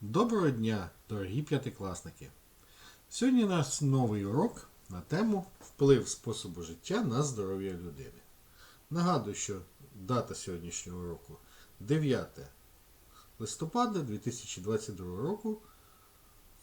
Доброго дня, дорогі п'ятикласники! Сьогодні у нас новий урок на тему вплив способу життя на здоров'я людини. Нагадую, що дата сьогоднішнього уроку 9 листопада 2022 року.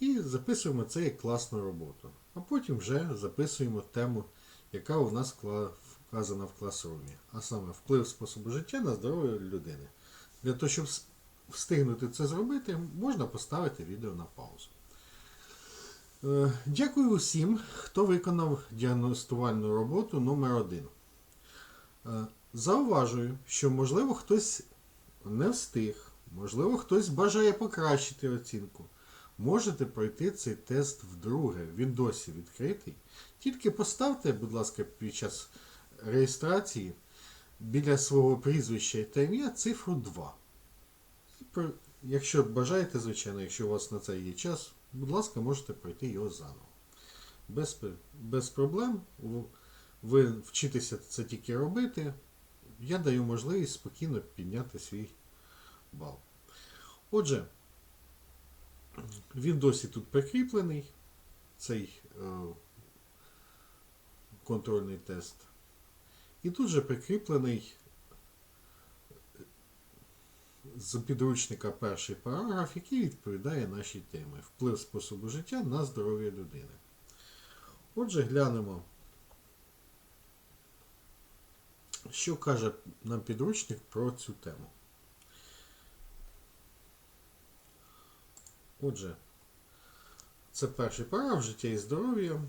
І записуємо це як класну роботу. А потім вже записуємо тему, яка у нас вказана в класрумі, а саме вплив способу життя на здоров'я людини. Для того, щоб встигнути це зробити, можна поставити відео на паузу. Е, Дякую усім, хто виконав діагностувальну роботу номер 1 Зауважую, що можливо хтось не встиг, можливо, хтось бажає покращити оцінку. Можете пройти цей тест вдруге, він досі відкритий. Тільки поставте, будь ласка, під час реєстрації біля свого прізвища та ім'я цифру 2. Якщо бажаєте, звичайно, якщо у вас на це є час, будь ласка, можете пройти його заново. Без, без проблем. Ви вчитеся це тільки робити. Я даю можливість спокійно підняти свій бал. Отже, він досі тут прикріплений, цей е, контрольний тест. І тут же прикріплений з підручника перший параграф, який відповідає нашій темі вплив способу життя на здоров'я людини. Отже, глянемо, що каже нам підручник про цю тему. Отже, це перший параграф життя і здоров'я.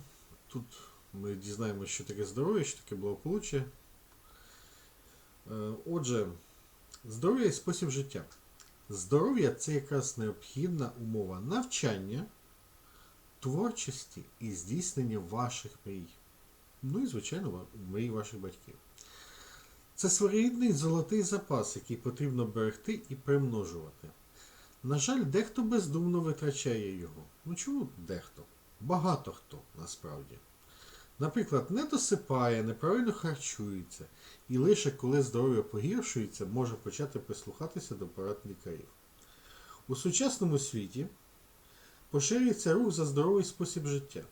Тут ми дізнаємося, що таке здоров'я, що таке благополуччя. Е, Отже, здоров'я і спосіб життя. Здоров'я це якраз необхідна умова навчання, творчості і здійснення ваших мрій. Ну і, звичайно, мрій ваших батьків. Це своєрідний золотий запас, який потрібно берегти і примножувати. На жаль, дехто бездумно витрачає його. Ну чому дехто? Багато хто насправді. Наприклад, не досипає, неправильно харчується, і лише коли здоров'я погіршується, може почати прислухатися до порад лікарів. У сучасному світі поширюється рух за здоровий спосіб життя.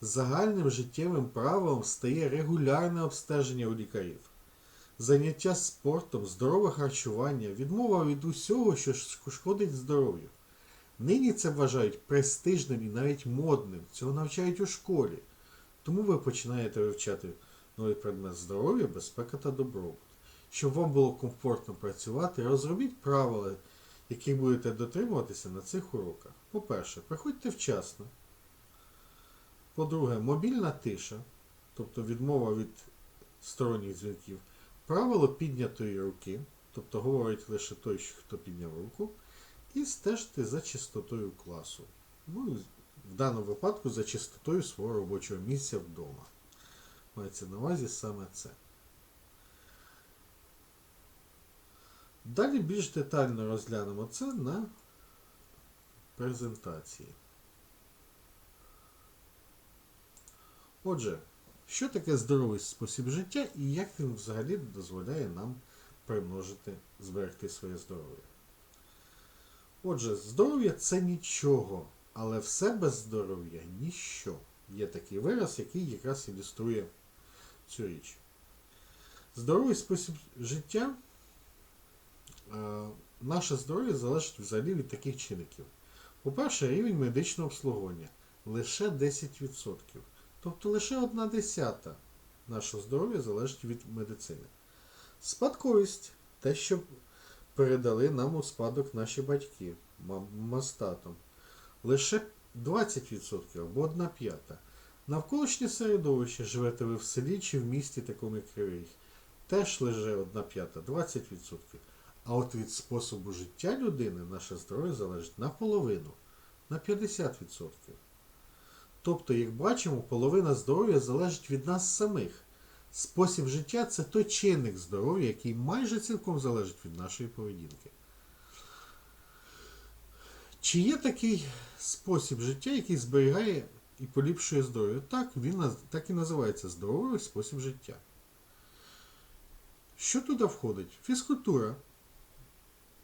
Загальним життєвим правилом стає регулярне обстеження у лікарів. Заняття спортом, здорове харчування, відмова від усього, що шкодить здоров'ю. Нині це вважають престижним і навіть модним. Цього навчають у школі. Тому ви починаєте вивчати новий предмет здоров'я, безпека та добробут. Щоб вам було комфортно працювати, розробіть правила, яких будете дотримуватися на цих уроках. По-перше, приходьте вчасно. По-друге, мобільна тиша, тобто відмова від сторонніх дзвінків. Правило піднятої руки, тобто говорить лише той, хто підняв руку, і стежте за чистотою класу. Ну, в даному випадку за чистотою свого робочого місця вдома. Мається на увазі саме це. Далі більш детально розглянемо це на презентації. Отже, що таке здоровий спосіб життя і як він взагалі дозволяє нам примножити, зберегти своє здоров'я? Отже, здоров'я це нічого, але все без здоров'я ніщо. Є такий вираз, який якраз ілюструє цю річ. Здоровий спосіб життя, е, наше здоров'я залежить взагалі від таких чинників. По-перше, рівень медичного обслуговування лише 10%. Тобто лише одна десята нашого здоров'я залежить від медицини. Спадковість те, що передали нам у спадок наші батьки, мама з татом. Лише 20% або 1 п'ята. Навколишнє середовище живете ви в селі чи в місті такому як Кривий. Теж лише 1 п'ята, 20%. А от від способу життя людини наше здоров'я залежить наполовину, на 50%. Тобто, як бачимо, половина здоров'я залежить від нас самих. Спосіб життя це той чинник здоров'я, який майже цілком залежить від нашої поведінки. Чи є такий спосіб життя, який зберігає і поліпшує здоров'я? Так, він так і називається здоровий спосіб життя. Що туди входить? Фізкультура,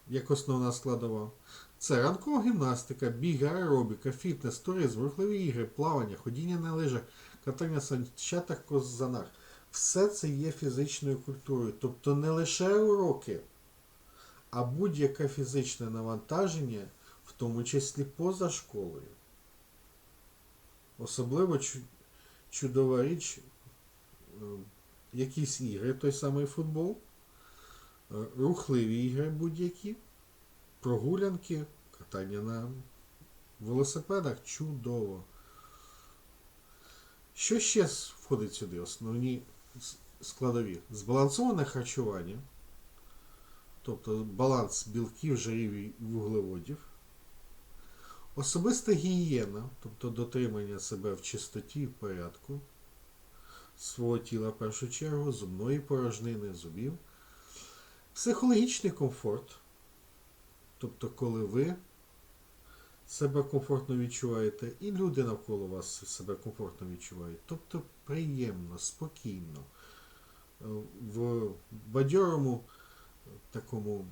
як основна складова. Це ранкова гімнастика, біг, аеробіка, фітнес, туризм, рухливі ігри, плавання, ходіння на лижах, катання санчатах, козанах. Все це є фізичною культурою. Тобто не лише уроки, а будь-яке фізичне навантаження, в тому числі поза школою. Особливо чудова річ, е, якісь ігри, той самий футбол, е, рухливі ігри будь-які, прогулянки, катання на велосипедах чудово. Що ще входить сюди? Основні складові? Збалансоване харчування, тобто баланс білків, жирів і вуглеводів. Особиста гігієна, тобто дотримання себе в чистоті і порядку свого тіла в першу чергу, зубної порожнини, зубів. Психологічний комфорт, тобто коли ви себе комфортно відчуваєте, і люди навколо вас себе комфортно відчувають. Тобто приємно, спокійно, в бадьорому такому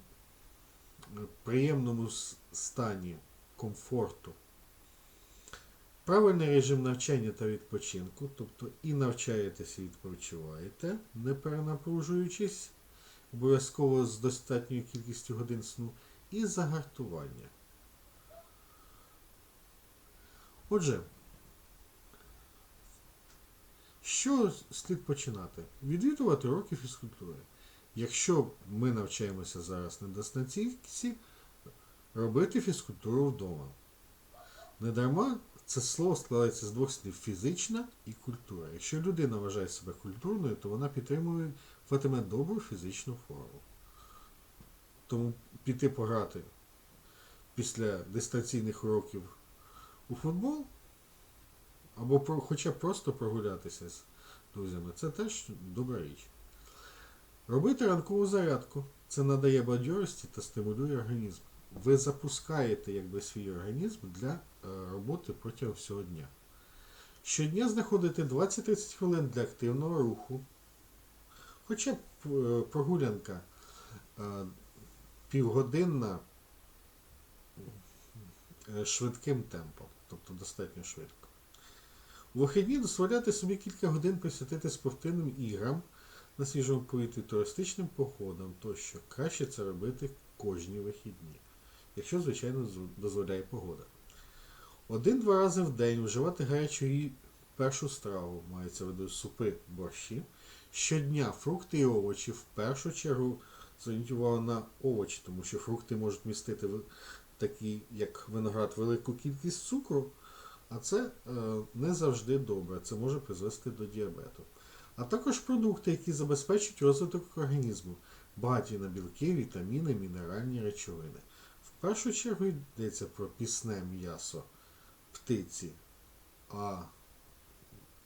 приємному стані комфорту. Правильний режим навчання та відпочинку, тобто і навчаєтеся, і відпочиваєте, не перенапружуючись, обов'язково з достатньою кількістю годин сну, і загартування. Отже, що слід починати? Відвідувати уроки фізкультури. Якщо ми навчаємося зараз на дистанційці, робити фізкультуру вдома. Недарма це слово складається з двох слів фізична і культура. Якщо людина вважає себе культурною, то вона підтримує матиме добру фізичну форму. Тому піти пограти після дистанційних уроків у футбол або хоча б просто прогулятися з друзями це теж добра річ. Робити ранкову зарядку. Це надає бадьорості та стимулює організм. Ви запускаєте якби свій організм для е, роботи протягом всього дня. Щодня знаходите 20-30 хвилин для активного руху. Хоча б е, прогулянка е, півгодинна швидким темпом, тобто достатньо швидко. У вихідні дозволяти собі кілька годин присвятити спортивним іграм на свіжому повітрі, туристичним походам тощо. Краще це робити кожні вихідні, якщо, звичайно, дозволяє погода. Один-два рази в день вживати гарячу і першу страву, мається в виду супи, борщі. Щодня фрукти і овочі, в першу чергу зверніть увагу на овочі, тому що фрукти можуть містити такі, як виноград, велику кількість цукру, а це е, не завжди добре, це може призвести до діабету. А також продукти, які забезпечують розвиток організму, багаті на білки, вітаміни, мінеральні речовини. В першу чергу йдеться про пісне м'ясо птиці а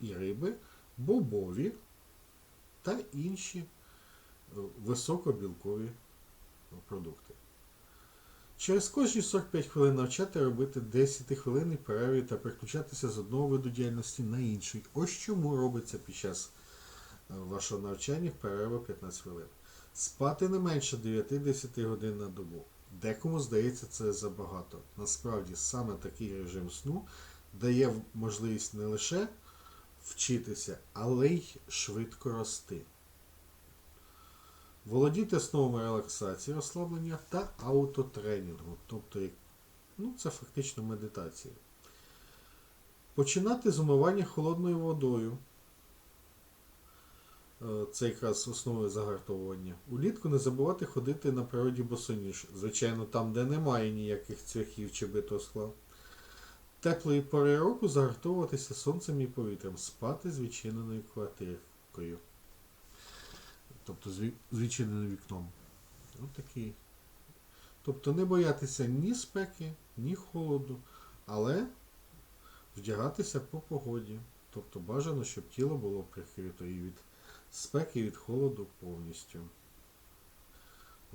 і риби, бобові та інші е, високобілкові продукти. Через кожні 45 хвилин навчати робити 10 хвилин перерві та переключатися з одного виду діяльності на інший. Ось чому робиться під час е, вашого навчання перерва 15 хвилин. Спати не менше 9-10 годин на добу. Декому здається це забагато. Насправді саме такий режим сну дає можливість не лише вчитися, але й швидко рости. Володіти основами релаксації, розслаблення та аутотренінгу. Тобто, ну, це фактично медитація. Починати з умивання холодною водою. Е, Це якраз основи загартовування. Улітку не забувати ходити на природі босоніж. Звичайно, там, де немає ніяких цвяхів чи битого скла. Теплої пори року загартовуватися сонцем і повітрям, спати з відчиненою квартиркою. Тобто з відчиненим вікном. Ось такий. Тобто не боятися ні спеки, ні холоду, але вдягатися по погоді. Тобто бажано, щоб тіло було прикрито і від спеки, від холоду повністю.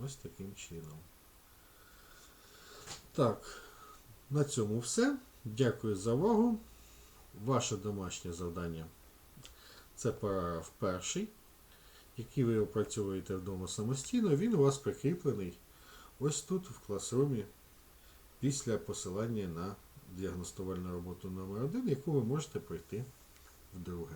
Ось таким чином. Так, на цьому все. Дякую за увагу. Ваше домашнє завдання це параграф перший, який ви опрацьовуєте вдома самостійно. Він у вас прикріплений ось тут в класрумі після посилання на діагностувальну роботу номер 1 яку ви можете пройти вдруге.